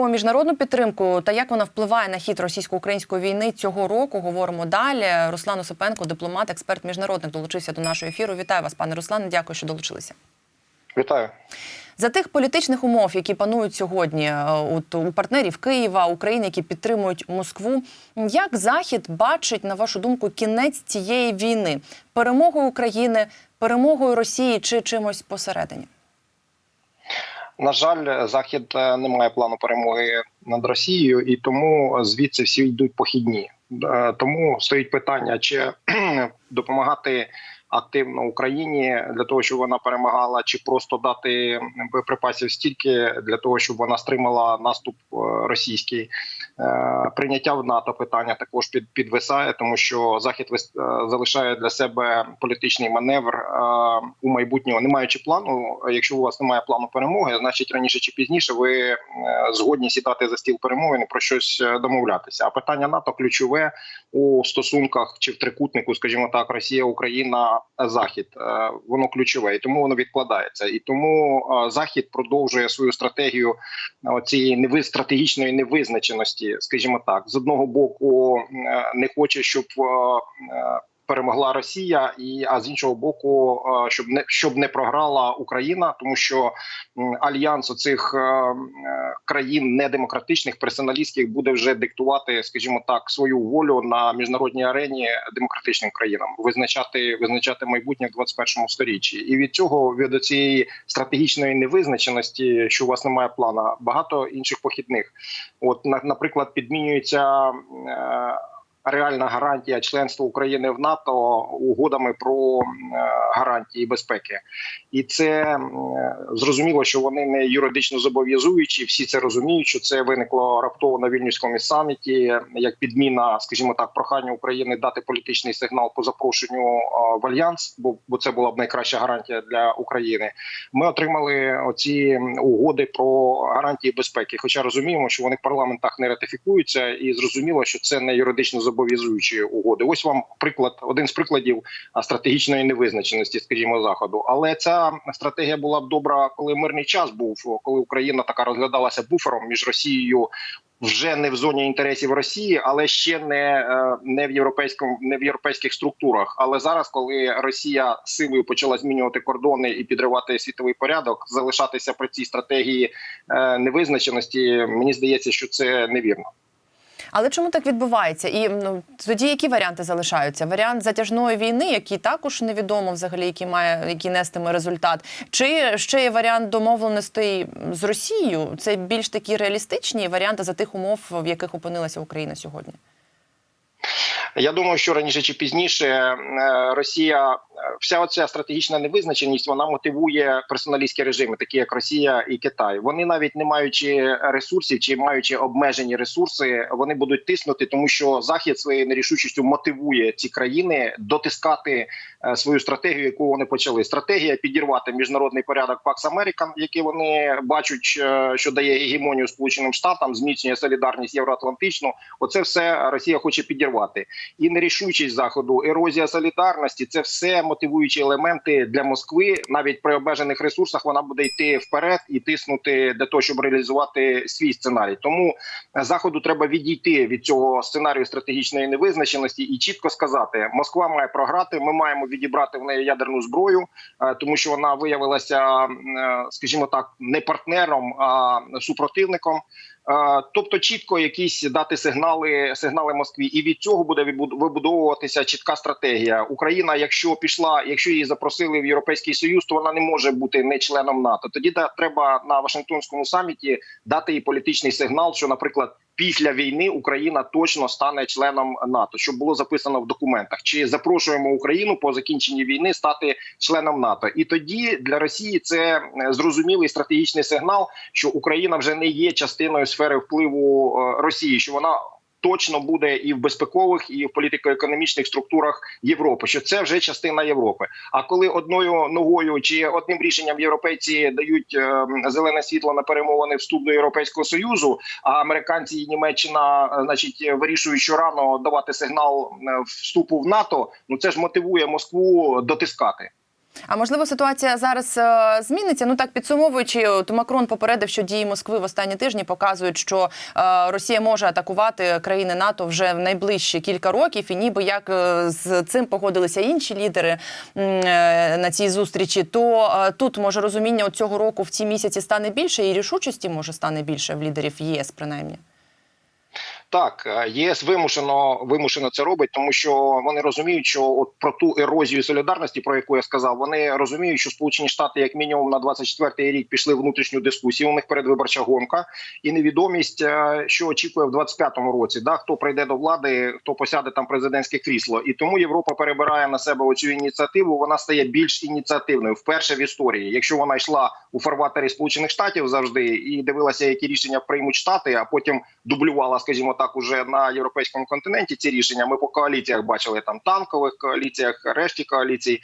Про міжнародну підтримку та як вона впливає на хід російсько-української війни цього року говоримо далі. Руслан Осипенко, дипломат, експерт міжнародник, долучився до нашого ефіру. Вітаю вас, пане Руслане. Дякую, що долучилися. Вітаю. За тих політичних умов, які панують сьогодні е, от, у партнерів Києва, України, які підтримують Москву, як Захід бачить, на вашу думку, кінець цієї війни? Перемогою України, перемогою Росії чи чимось посередині? На жаль, захід е, не має плану перемоги над Росією, і тому звідси всі йдуть похідні. Е, Тому стоїть питання, чи допомагати активно Україні для того, щоб вона перемагала, чи просто дати боєприпасів стільки для того, щоб вона стримала наступ е, російський. Е, Прийняття в НАТО питання також під підвисає, тому що захід е, залишає для себе політичний маневр у майбутнього, не маючи плану. Якщо у вас немає плану перемоги, значить раніше чи пізніше ви згодні сідати за стіл перемовин і про щось домовлятися. А питання НАТО ключове у стосунках чи в трикутнику, скажімо так, Росія, Україна, Захід. Е, Воно ключове, і тому воно відкладається. І тому е, Захід продовжує свою стратегію е, цієї неви стратегічної невизначеності, скажімо так, з одного боку е, не хоче, щоб е, е, перемогла Росія, і а з іншого боку, е, щоб не щоб не програла Україна, тому що альянс оцих е, е, країн недемократичних персоналістських буде вже диктувати, скажімо так, свою волю на міжнародній арені демократичним країнам, визначати визначати майбутнє в 21 сторіччі. І від цього від цієї стратегічної невизначеності, що у вас немає плана, багато інших похідних. От на- наприклад, підмінюється. Реальна гарантія членства України в НАТО угодами про е, гарантії безпеки, і це е, зрозуміло, що вони не юридично зобов'язуючі. Всі це розуміють, що це виникло раптово на вільнюському саміті, як підміна, скажімо так, прохання України дати політичний сигнал по запрошенню е, в альянс, бо, бо це була б найкраща гарантія для України. Ми отримали оці угоди про гарантії безпеки. Хоча розуміємо, що вони в парламентах не ратифікуються, і зрозуміло, що це не юридично зобов'язуючі угоди. Ось вам приклад, один з прикладів стратегічної невизначеності, скажімо, заходу. Але ця стратегія була б добра, коли мирний час був, коли Україна така розглядалася буфером між Росією. Вже не в зоні інтересів Росії, але ще не, е, не в європейському, не в європейських структурах. Але зараз, коли Росія силою почала змінювати кордони і підривати світовий порядок, залишатися при цій стратегії е, невизначеності, мені здається, що це невірно. Але чому так відбувається? І ну тоді які варіанти залишаються? Варіант затяжної війни, який також невідомо взагалі, який має який нестиме результат, чи ще є варіант домовленостей з Росією? Це більш такі реалістичні варіанти за тих умов, в яких опинилася Україна сьогодні. Я думаю, що раніше чи пізніше е, Росія, е, вся оця стратегічна невизначеність, вона мотивує персоналістські режими, такі як Росія і Китай. Вони навіть не маючи ресурсів чи маючи обмежені ресурси, вони будуть тиснути, тому що захід своєю нерішучістю мотивує ці країни дотискати е, свою стратегію, яку вони почали. Стратегія підірвати міжнародний порядок Пакс Американ, який вони бачать, що дає гегемонію Сполученим Штатам, зміцнює солідарність євроатлантичну. Оце все Росія хоче підірвати. І нерішучість заходу, ерозія солідарності це все мотивуючі елементи для Москви. Навіть при обмежених ресурсах вона буде йти вперед і тиснути для того, щоб реалізувати свій сценарій. Тому е, заходу треба відійти від цього сценарію стратегічної невизначеності і чітко сказати: Москва має програти. Ми маємо відібрати в неї ядерну зброю, е, тому що вона виявилася, е, скажімо так, не партнером, а супротивником. Тобто чітко якісь дати сигнали сигнали Москві, і від цього буде вибуд- вибудовуватися чітка стратегія. Україна, якщо пішла, якщо її запросили в Європейський Союз, то вона не може бути не членом НАТО. Тоді да, треба на Вашингтонському саміті дати і політичний сигнал, що, наприклад. Після війни Україна точно стане членом НАТО, що було записано в документах. Чи запрошуємо Україну по закінченні війни стати членом НАТО? І тоді для Росії це е, зрозумілий стратегічний сигнал, що Україна вже не є частиною сфери впливу е, Росії, що вона точно буде і в безпекових, і в політико-економічних структурах Європи. Що це вже частина Європи. А коли одною ногою чи одним рішенням європейці дають е, зелене світло на перемовини вступ до європейського союзу, а американці і Німеччина, е, значить, вирішують, що рано давати сигнал е, вступу в НАТО, ну це ж мотивує Москву дотискати. А можливо, ситуація зараз е, зміниться? Ну так підсумовуючи, от Макрон попередив, що дії Москви в останні тижні показують, що е, Росія може атакувати країни НАТО вже в найближчі кілька років, і ніби як е, з цим погодилися інші лідери е, на цій зустрічі. То е, тут може розуміння от цього року в ці місяці стане більше, і рішучості може стане більше в лідерів ЄС, принаймні. Так, е, ЄС вимушено вимушено це робить, тому що вони розуміють, що от про ту ерозію солідарності, про яку я сказав, вони розуміють, що Сполучені Штати, як мінімум, на 24-й рік пішли внутрішню дискусію. У них передвиборча гонка і невідомість, е, що очікує в 25-му році. Да, хто прийде до влади, хто посяде там президентське крісло, і тому Європа перебирає на себе оцю ініціативу. Вона стає більш ініціативною вперше в історії. Якщо вона йшла у фарватері Сполучених Штатів завжди і дивилася, які рішення приймуть штати, а потім дублювала, скажімо так, уже на європейському континенті ці рішення. Ми по коаліціях бачили там танкових коаліціях, решті коаліцій.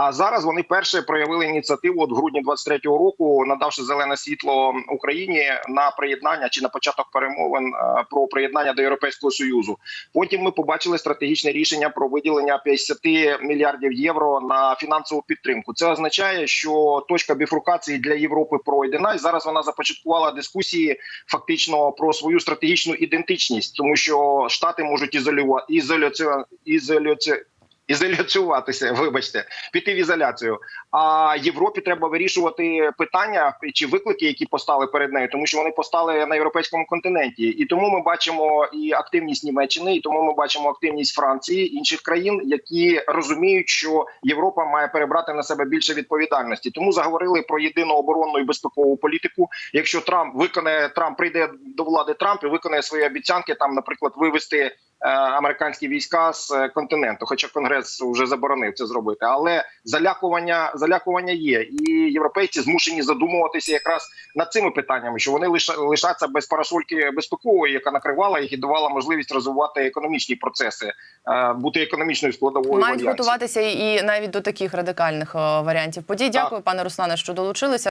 А зараз вони перше проявили ініціативу от в грудні 23-го року, надавши зелене світло Україні на приєднання чи на початок перемовин е, про приєднання до Європейського союзу. Потім ми побачили стратегічне рішення про виділення 50 мільярдів євро на фінансову підтримку. Це означає, що точка біфрукації для Європи пройдена, і зараз вона започаткувала дискусії фактично про свою стратегічну ідентичність, тому що штати можуть ізолювати ізоляцію ізоляцію. Ізоляціюватися, вибачте, піти в ізоляцію. А Європі треба вирішувати питання чи виклики, які постали перед нею, тому що вони постали на європейському континенті, і тому ми бачимо і активність Німеччини, і тому ми бачимо активність Франції інших країн, які розуміють, що Європа має перебрати на себе більше відповідальності. Тому заговорили про єдину оборонну і безпекову політику. Якщо Трамп виконає Трамп, прийде до влади Трамп і виконає свої обіцянки, там, наприклад, вивести. Е, Американські війська з е, континенту, хоча конгрес вже заборонив це зробити, але залякування залякування є, і європейці змушені задумуватися якраз над цими питаннями, що вони лиша, лишаться без парасольки безпекової, яка накривала їх і давала можливість розвивати економічні процеси, е, бути економічною складовою. Мають готуватися і навіть до таких радикальних варіантів подій. Дякую, пане Руслане, що долучилися.